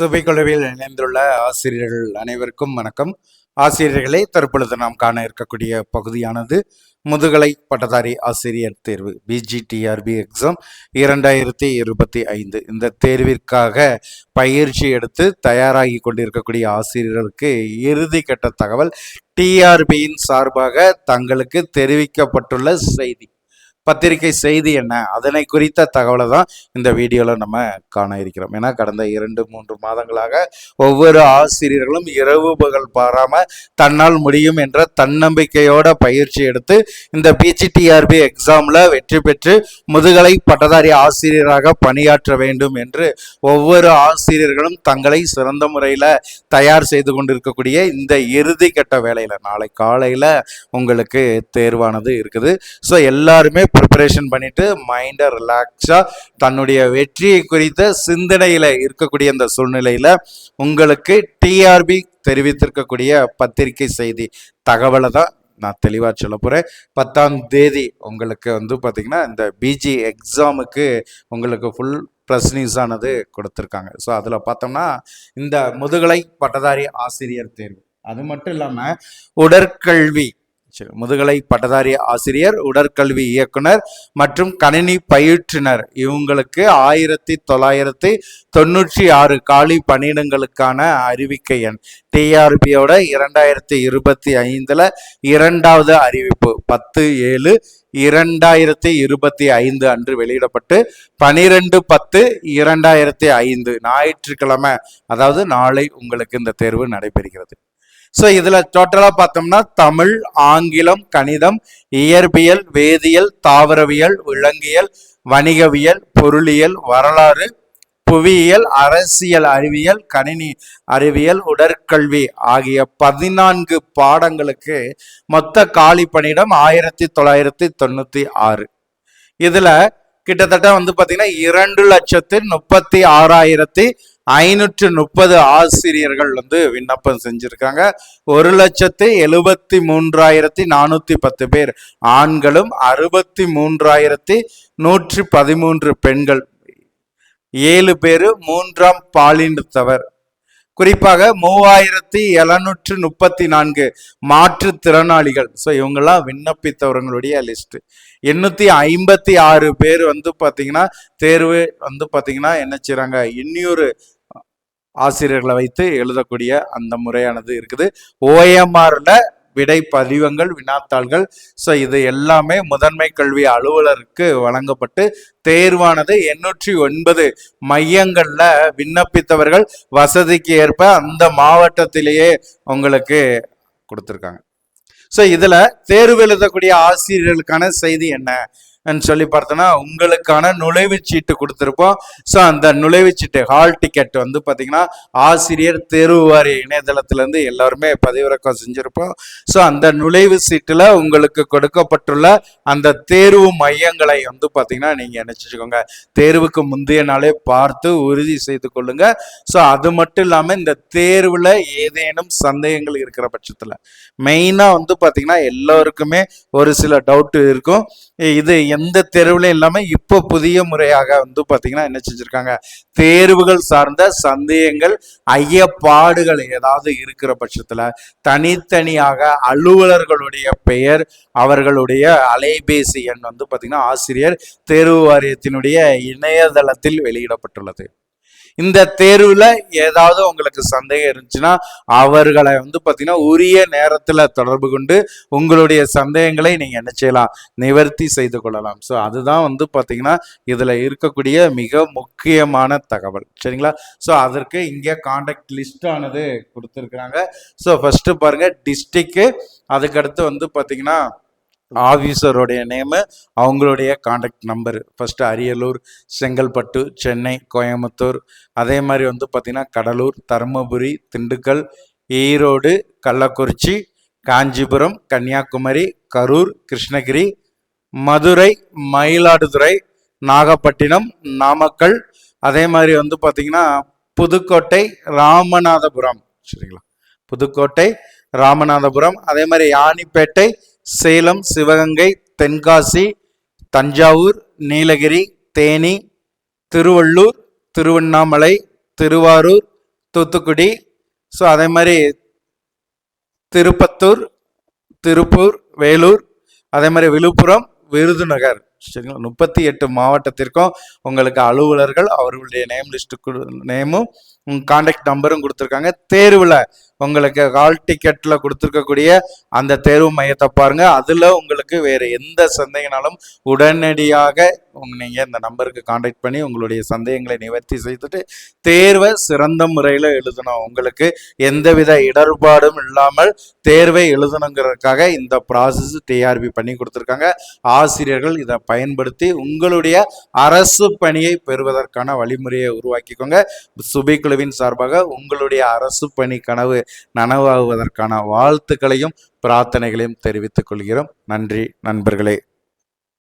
சுபைக்குழுவில் இணைந்துள்ள ஆசிரியர்கள் அனைவருக்கும் வணக்கம். ஆசிரியர்களே தற்பொழுது நாம் காண இருக்கக்கூடிய பகுதியானது முதுகலை பட்டதாரி ஆசிரியர் தேர்வு பிஜிடிஆர்பி எக்ஸாம் இரண்டாயிரத்தி இருபத்தி ஐந்து. இந்த தேர்விற்காக பயிற்சி எடுத்து தயாராகி கொண்டிருக்கக்கூடிய ஆசிரியர்களுக்கு இறுதி கட்ட தகவல் டிஆர்பியின் சார்பாக தங்களுக்கு தெரிவிக்கப்பட்டுள்ள செய்தி. பத்திரிகை செய்தி என்ன? அதனை குறித்த தகவலை தான் இந்த வீடியோவில் நம்ம காண இருக்கிறோம். ஏன்னா கடந்த இரண்டு மூன்று மாதங்களாக ஒவ்வொரு ஆசிரியர்களும் இரவு பகல் பாராமல் தன்னால் முடியும் என்ற தன்னம்பிக்கையோட பயிற்சி எடுத்து இந்த பிஜிடிஆர்பி எக்ஸாமில் வெற்றி பெற்று முதுகலை பட்டதாரி ஆசிரியராக பணியாற்ற வேண்டும் என்று ஒவ்வொரு ஆசிரியர்களும் தங்களை சிறந்த முறையில் தயார் செய்து கொண்டிருக்கக்கூடிய இந்த இறுதி கட்ட வேலையில் நாளை காலையில் உங்களுக்கு தேர்வானது இருக்குது. ஸோ எல்லாருமே ப்ரிப்பரேஷன் பண்ணிட்டு மைண்டை ரிலாக்ஸாக தன்னுடைய வெற்றியை குறித்த சிந்தனையில் இருக்கக்கூடிய அந்த சூழ்நிலையில் உங்களுக்கு டிஆர்பி தெரிவித்திருக்கக்கூடிய பத்திரிகை செய்தி. தகவலை தான் நான் தெளிவாக சொல்ல போகிறேன் பத்தாம் தேதி உங்களுக்கு வந்து பார்த்திங்கன்னா இந்த பிஜி எக்ஸாமுக்கு உங்களுக்கு ஃபுல் ப்ரெஸ் நியூஸ் ஆனது கொடுத்துருக்காங்க. ஸோ அதில் பார்த்தோம்னா இந்த முதுகலை பட்டதாரி ஆசிரியர் தேர்வு. அது மட்டும் இல்லாமல் உடற்கல்வி சரி முதுகலை பட்டதாரி ஆசிரியர் உடற்கல்வி இயக்குனர் மற்றும் கணினி பயிற்றுனர். இவங்களுக்கு ஆயிரத்தி தொள்ளாயிரத்தி தொண்ணூற்றி ஆறு காலி பணியிடங்களுக்கான அறிவிக்கை எண். டிஆர்பியோட இரண்டாயிரத்தி இருபத்தி ஐந்துல இரண்டாவது அறிவிப்பு. பத்து ஏழு இரண்டாயிரத்தி இருபத்தி ஐந்து அன்று வெளியிடப்பட்டு பனிரெண்டு பத்து இரண்டாயிரத்தி ஐந்து ஞாயிற்றுக்கிழமை அதாவது நாளை உங்களுக்கு இந்த தேர்வு நடைபெறுகிறது. ஸோ இதில் டோட்டலாக பார்த்தோம்னா தமிழ் ஆங்கிலம் கணிதம் இயற்பியல் வேதியியல் தாவரவியல் விலங்கியல் வணிகவியல் பொருளியல் வரலாறு புவியியல் அரசியல் அறிவியல் கணினி அறிவியல் உடற்கல்வி ஆகிய பதினான்கு பாடங்களுக்கு மொத்த காலி பணியிடம் ஆயிரத்தி தொள்ளாயிரத்தி தொண்ணூற்றி ஆறு. இதில் கிட்டத்தட்ட வந்து பார்த்திங்கன்னா இரண்டு லட்சத்து முப்பத்தி ஆறாயிரத்தி ஐநூற்று முப்பது ஆசிரியர்கள் வந்து விண்ணப்பம் செஞ்சுருக்காங்க. ஒரு லட்சத்து எழுபத்தி மூன்றாயிரத்தி நானூற்றி பத்து பேர். ஆண்களும் அறுபத்தி மூன்றாயிரத்தி நூற்றி பதிமூன்று பெண்கள். ஏழு பேர் மூன்றாம் பாலினத்தவர். குறிப்பாக மூவாயிரத்தி எழுநூற்று முப்பத்தி நான்கு மாற்றுத்திறனாளிகள். ஸோ இவங்கெல்லாம் விண்ணப்பித்தவர்களுடைய லிஸ்ட் எண்ணூற்றி ஐம்பத்தி ஆறு பேர் வந்து பார்த்தீங்கன்னா தேர்வு வந்து பார்த்தீங்கன்னா என்ன செய்கிறாங்க இன்னொரு ஆசிரியர்களை வைத்து எழுதக்கூடிய அந்த முறையானது இருக்குது. ஓஎம்ஆரில் விடை பதிவங்கள் வினாத்தாள்கள். ஸோ இது எல்லாமே முதன்மை கல்வி அலுவலருக்கு வழங்கப்பட்டு தேர்வானது எண்ணூற்றி ஒன்பது மையங்கள்ல விண்ணப்பித்தவர்கள் வசதிக்கு ஏற்ப அந்த மாவட்டத்திலேயே உங்களுக்கு கொடுத்துருக்காங்க. ஸோ இதுல தேர்வு எழுதக்கூடிய ஆசிரியர்களுக்கான செய்தி என்ன? சொல்லி பார்த்தோன்னா உங்களுக்கான நுழைவுச்சீட்டு கொடுத்துருப்போம். ஸோ அந்த நுழைவுச்சீட்டு ஹால் டிக்கெட் வந்து பார்த்தீங்கன்னா ஆசிரியர் தேர்வு வாரிய இணையதளத்திலேருந்து எல்லாருமே பதிவிறக்கம் செஞ்சுருப்போம். ஸோ அந்த நுழைவு சீட்டில் உங்களுக்கு கொடுக்கப்பட்டுள்ள அந்த தேர்வு மையங்களை வந்து பார்த்தீங்கன்னா நீங்கள் நினச்சிக்கோங்க. தேர்வுக்கு முந்தைய நாளே பார்த்து உறுதி செய்து கொள்ளுங்க. ஸோ அது மட்டும் இல்லாமல் இந்த தேர்வில் ஏதேனும் சந்தேகங்கள் இருக்கிற பட்சத்தில் மெயினாக வந்து பார்த்தீங்கன்னா எல்லோருக்குமே ஒரு சில டவுட்டு இருக்கும். இது எந்த தேர்வுலையும் இல்லாமல் இப்போ புதிய முறையாக வந்து பார்த்தீங்கன்னா என்ன செஞ்சுருக்காங்க? தேர்வுகள் சார்ந்த சந்தேகங்கள் ஐயப்பாடுகள் ஏதாவது இருக்கிற பட்சத்தில் தனித்தனியாக அலுவலர்களுடைய பெயர் அவர்களுடைய அலைபேசி எண் வந்து பார்த்தீங்கன்னா ஆசிரியர் தேர்வு வாரியத்தினுடைய இணையதளத்தில் வெளியிடப்பட்டுள்ளது. இந்த தேர்வுல ஏதாவது உங்களுக்கு சந்தேகம் இருந்துச்சுன்னா அவர்களை வந்து பார்த்தீங்கன்னா உரிய நேரத்தில் தொடர்பு கொண்டு உங்களுடைய சந்தேகங்களை நீங்க என்ன செய்யலாம் நிவர்த்தி செய்து கொள்ளலாம். ஸோ அதுதான் வந்து பார்த்தீங்கன்னா இதுல இருக்கக்கூடிய மிக முக்கியமான தகவல். சரிங்களா? ஸோ அதற்கு இங்கே காண்டாக்ட் லிஸ்ட் ஆனது கொடுத்துருக்குறாங்க. ஸோ ஃபர்ஸ்ட் பாருங்க டிஸ்ட்ரிக்ட் அதுக்கடுத்து வந்து பார்த்தீங்கன்னா ஆஃபீஸருடைய நேமு அவங்களுடைய contact number first Ariyalur Chengalpattu Chennai Coimbatore. அதே மாதிரி வந்து பார்த்திங்கன்னா கடலூர் தருமபுரி திண்டுக்கல் ஈரோடு கள்ளக்குறிச்சி காஞ்சிபுரம் கன்னியாகுமரி கரூர் கிருஷ்ணகிரி மதுரை மயிலாடுதுறை நாகப்பட்டினம் நாமக்கல். அதே மாதிரி வந்து பார்த்திங்கன்னா புதுக்கோட்டை ராமநாதபுரம். சரிங்களா? புதுக்கோட்டை ராமநாதபுரம். அதே மாதிரி யானிப்பேட்டை சேலம் சிவகங்கை தென்காசி தஞ்சாவூர் நீலகிரி தேனி திருவள்ளூர் திருவண்ணாமலை திருவாரூர் தூத்துக்குடி. ஸோ அதே மாதிரி திருப்பத்தூர் திருப்பூர் வேலூர் அதே மாதிரி விழுப்புரம் விருதுநகர். சரிங்களா? முப்பத்தி எட்டு மாவட்டத்திற்கும் உங்களுக்கு அலுவலர்கள் அவர்களுடைய நேம் லிஸ்ட்டு நேமும் கான்டாக்ட் நம்பரும் கொடுத்துருக்காங்க. தேர்வில் உங்களுக்கு ஹால் டிக்கெட்டில் கொடுத்துருக்கக்கூடிய அந்த தேர்வு மையத்தை பாருங்க. அதில் உங்களுக்கு வேறு எந்த சந்தேகனாலும் உடனடியாக நீங்கள் இந்த நம்பருக்கு காண்டாக்ட் பண்ணி உங்களுடைய சந்தேகங்களை நிவர்த்தி செய்துட்டு தேர்வை சிறந்த முறையில் எழுதணும். உங்களுக்கு எந்தவித இடர்பாடும் இல்லாமல் தேர்வை எழுதணுங்கிறதுக்காக இந்த ப்ராசஸ் டிஆர்பி பண்ணி கொடுத்துருக்காங்க. ஆசிரியர்கள் இதை பயன்படுத்தி உங்களுடைய அரசு பணியை பெறுவதற்கான வழிமுறையை உருவாக்கிக்கோங்க. சுபை குழுவின் சார்பாக உங்களுடைய அரசு பணி கனவு நனவாகுவதற்கான வாழ்த்துக்களையும் பிரார்த்தனைகளையும் தெரிவித்துக் கொள்கிறோம். நன்றி நண்பர்களே.